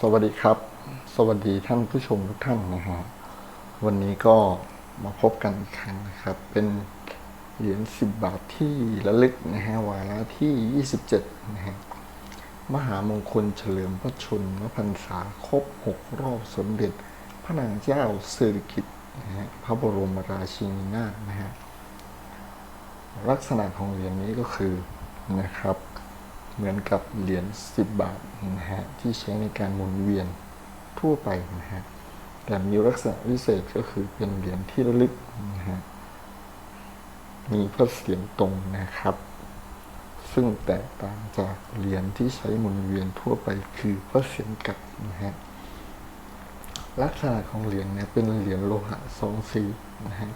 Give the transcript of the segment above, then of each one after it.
สวัสดีครับ สวัสดีท่านผู้ชมทุกท่านนะฮะวันนี้ก็มาพบกันอีกครั้งนะครับ เป็นเหรียญสิบบาทที่ระลึกนะฮะวาระที่27นะฮะมหามงคลเฉลิมพระชนมพรรษาครบ6รอบสมเด็จ พระนางเจ้าสิริกิติ์นะฮะพระบรมราชินีนาถนะฮะลักษณะของเหรียญนี้ก็คือนะครับ เหมือนกับเหรียญ10 บาทนะฮะที่ใช้ในการหมุนเวียนทั่วไปนะฮะแต่มีลักษณะพิเศษก็คือเป็นเหรียญที่ระลึกนะฮะมีพระเสียรตรงนะครับ ซึ่งแตกต่างจากเหรียญที่ใช้หมุนเวียนทั่วไปคือพระเสียรกลับนะฮะลักษณะของเหรียญเนี่ยเป็นเหรียญโลหะสองสีนะฮะ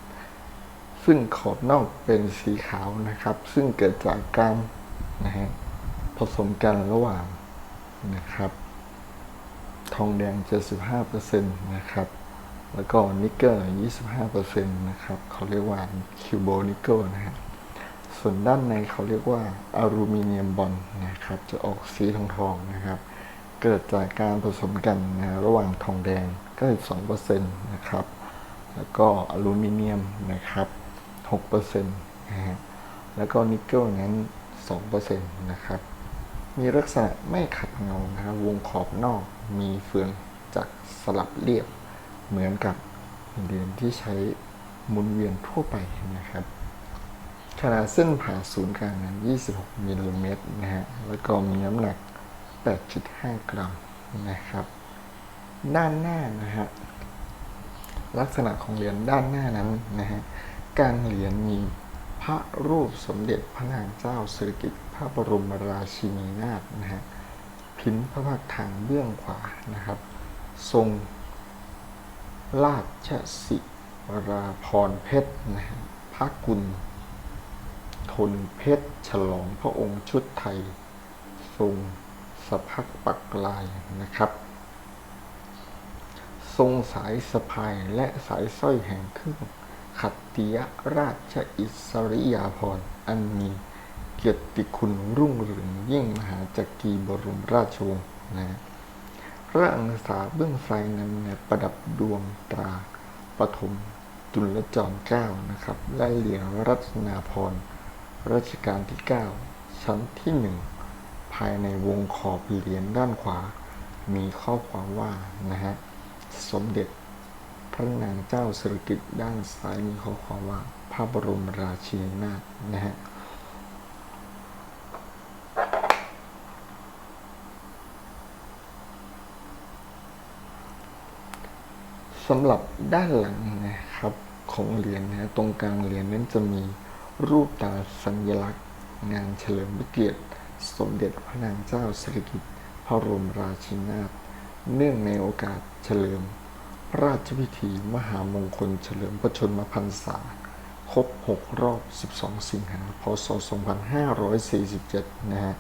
ซึ่งขอบนอกเป็นสีขาวนะครับ ซึ่งเกิดจากการนะฮะ ผสมกันระหว่างนะครับ ทองแดง 75%นะครับ แล้วก็นิกเกิล25%นะครับเขาเรียกว่าคิวโบนิกเกิลนะฮะส่วนด้านในเขาเรียกว่าอลูมิเนียมบอลนะครับ จะออกสีทองทองนะครับ เกิดจากการผสมกันนะระหว่างทองแดง 92%นะครับ แล้วก็อลูมิเนียมนะครับ 6%นะฮะแล้วก็นิกเกิลนั้น 2%นะครับ มีลักษณะไม่ขัดเงานะครับวงขอบนอกมีเฟืองจากสลับเรียบ เหมือนกับเหรียญที่ใช้หมุนเวียนทั่วไปนะครับ ขนาดเส้นผ่าศูนย์กลางนั้น 26มิลลิเมตรนะฮะแล้วก็มีน้ำหนัก 8.5 กรัมนะครับ ด้านหน้านะฮะลักษณะของเหรียญด้านหน้านั้นนะฮะกลางเหรียญมี ระรูปสมเด็จพระนางเจ้าสิริกิติ์พระบรมราชินีนาถนะฮะพิมพ์พระพักทางเบื้องขวานะครับ ทรงราชสิราพรเพชรนะฮะพระกุลทนเพชร ฉลองพระองค์ชุดไทย ทรงสะพักปักลายนะครับ ทรงสายสะพายและสายสร้อยแห่งเครื่อง ขัตติยราชอิสริยาภรณ์อันมีเกียรติคุณรุ่งเรืองยิ่งมหาจักรีบรมราชวงศ์นะพระอังสาเบื้องไฟนั้นเนี่ยประดับดวงตราปฐมจุลจอมเก้านะครับ และเหรียญรัตนาพรณ์รัชกาลที่ 9 ชั้นที่หนึ่งภายในวงขอบเหรียญด้านขวา มีข้อความว่านะฮะสมเด็จ ระนางเจ้าสิริกิติ์ด้านซ้ายมีข้อความว่า พระบรมราชินีนาถนะฮะสำหรับด้านหลังนะครับของเหรียญนะตรงกลางเหรียญนั้นจะมีรูปตาสัญลักษณ์ งานเฉลิมพระเกียรติสมเด็จพระนางเจ้าสิริกิติ์พระบรมราชินีนาถเนื่องในโอกาสเฉลิม ระราชพิธีมหามงคลเฉลิมพระชนมพรรษา ครบ 6 รอบ 12 สิงหาพศ 2547 นะฮะ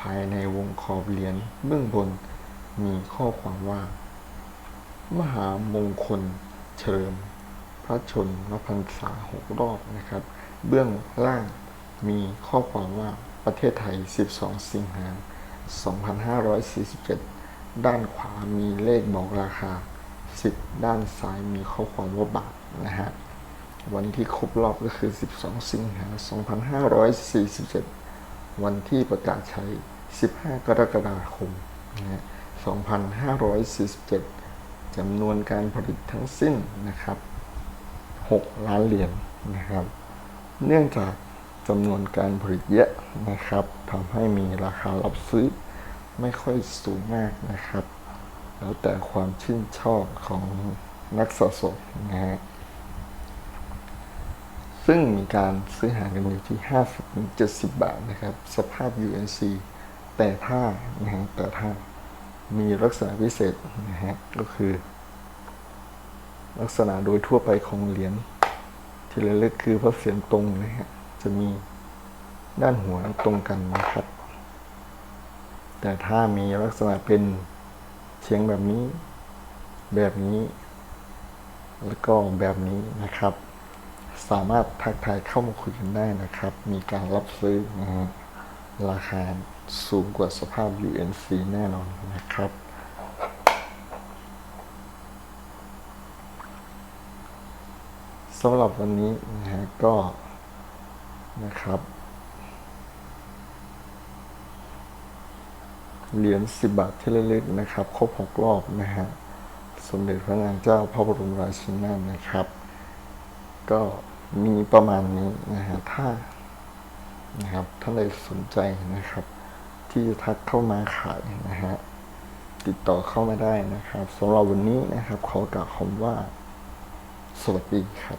ภายในวงขอบเหรียญเบื้องบนมีข้อความว่า มหามงคลเฉลิมพระชนมพรรษา 6 รอบนะครับ เบื้องล่างมีข้อความว่าประเทศไทย 12 สิงหา2547 ด้านขวามีเลขบอกราคา 10 ด้านซ้ายมีข้อความว่าบาทนะฮะ วันที่ครบรอบก็คือ 12 สิงหา 2547 วันที่ประกาศใช้ 15 กรกฎาคมนะฮะ2547 จำนวนการผลิตทั้งสิ้นนะครับ 6 ล้านเหรียญนะครับ เนื่องจากจำนวนการผลิตเยอะนะครับทำให้มีราคารับซื้อไม่ค่อยสูงมากนะครับ แล้วแต่ความชื่นชอบของนักสะสมนะฮะ ซึ่งมีการซื้อหากันอยู่ที่ 50-70 บาทนะครับ สภาพ UNC แต่ถ้านะฮะแต่ถ้ามีลักษณะพิเศษนะฮะ ก็คือ ลักษณะโดยทั่วไปของเหรียญที่ระลึกคือพระเศียรตรงนะฮะ จะมีด้านหัวตรงกันนะครับ แต่ถ้ามีลักษณะเป็น เสียงแบบนี้ แบบนี้ แล้วก็แบบนี้นะครับ สามารถทักทายเข้ามาคุยกันได้นะครับ มีการรับซื้อนะราคาสูงกว่าสภาพ UNC แน่นอนนะครับสำหรับวันนี้นะฮะก็นะครับ เหรียญสิบบาทที่ระลึกนะครับ ครบหกรอบนะฮะสมเด็จพระนางเจ้าพระบรมราชินีนาถนะครับ ก็มีประมาณนี้นะฮะถ้านะครับท่านใดสนใจนะครับ ที่จะทักเข้ามาขายนะฮะติดต่อเข้ามาได้นะครับสำหรับวันนี้นะครับ ขอกล่าวคำว่า สวัสดีครับ